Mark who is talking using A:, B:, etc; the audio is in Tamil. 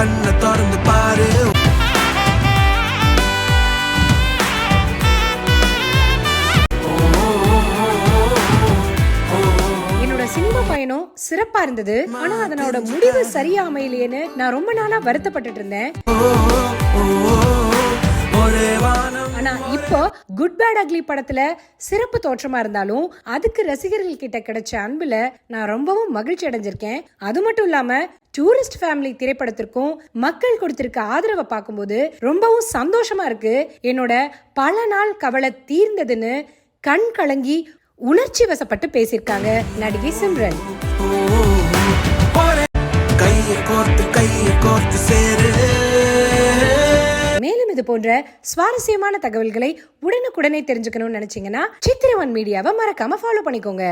A: கண்ணை திறந்து பாரு. பயணம் சிறப்பா இருந்தது. ஆனா அதனோட முடிவு சரியா அமையலையேன்னு நான் ரொம்ப நாளா வருத்தப்பட்டுட்டு இருந்தேன். இப்போ குட் பேட் அக்லி படத்துல சிறப்பு தோற்றமா இருந்தாலும் அதுக்கு ரசிகர்கள் கிட்ட கிடைச்ச அன்புல நான் ரொம்பவும் மகிழ்ச்சி அடைஞ்சிருக்கேன். அது மட்டும் இல்லாம டூரிஸ்ட் ஃபேமிலி திரைப்படத்திற்கும் மக்கள் கொடுத்திருக்க ஆதரவை பார்க்கும்போது ரொம்பவும் சந்தோஷமா இருக்கு. என்னோட பல நாள் கவலை தீர்ந்ததுன்னு கண் கலங்கி உணர்ச்சி வசப்பட்டு பேசியிருக்காங்க நடிகை சிம்ரன்.
B: கையை கோர்த்து கையை கோர்த்து சேரு.
A: இது போன்ற சுவாரஸ்யமான தகவல்களை உடனுக்குடனே தெரிஞ்சுக்கணும்னு நினைச்சீங்கன்னா சித்திரவன் மீடியாவை மறக்காம ஃபாலோ பண்ணிக்கோங்க.